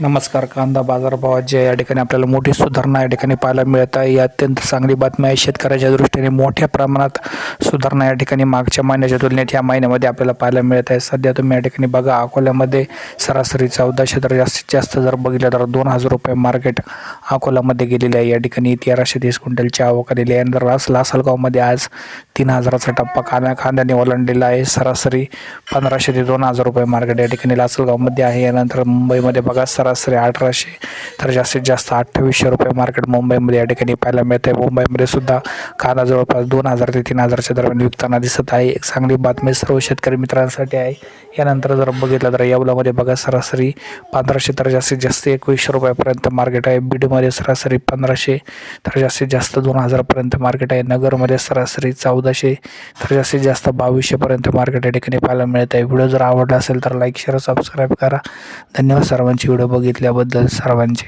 नमस्कार कांदा बाजारभावात जे या ठिकाणी आपल्याला मोठी सुधारणा या ठिकाणी पाहायला मिळत आहे. ही अत्यंत चांगली बातमी आहे. शेतकऱ्याच्या दृष्टीने मोठ्या प्रमाणात सुधारणा या ठिकाणी मागच्या महिन्याच्या तुलनेत या महिन्यामध्ये आपल्याला पाहायला मिळत आहे. सध्या तुम्ही या ठिकाणी बघा अकोल्यामध्ये सरासरी चौदाशे तर जास्तीत जास्त जर बघितलं तर दोन हजार रुपये मार्केट अकोल्यामध्ये गेलेले आहे. या ठिकाणी तेराशे तीस क्विंटलची आवक आलेली आहे. नंतर लासलगावमध्ये आज तीन हजाराचा टप्पा कांदा कांद्याने ओलांडलेला आहे. सरासरी पंधराशे ते दोन हजार रुपये मार्केट या ठिकाणी लासलगावमध्ये आहे. यानंतर मुंबईमध्ये बघा सरासरी अठराशे तर जास्तीत जास्त अठ्ठावीसशे रुपये मार्केट मुंबईमध्ये या ठिकाणी पाहायला मिळते मुंबईमध्ये सुद्धा कांदा जवळपास दोन हजार ते तीन हजार हजारच्या दरम्यान विकताना दिसत आहे. एक चांगली बातमी सर्व शेतकरी मित्रांसाठी आहे. यानंतर जर बघितलं तर येवलामध्ये बघा सरासरी पंधराशे तर जास्तीत जास्त एकवीसशे रुपयापर्यंत मार्केट आहे. बीडमध्ये सरासरी पंधराशे तर जास्तीत जास्त दोन हजारपर्यंत मार्केट आहे. नगरमध्ये सरासरी चौदाशे तर जास्तीत जास्त बावीसशेपर्यंत मार्केट या ठिकाणी पाहायला मिळत आहे. व्हिडिओ जर आवडला असेल तर लाईक शेअर सबस्क्राईब करा. धन्यवाद सर्वांची. व्हिडिओ बघितल्याबद्दल सर्वांचे.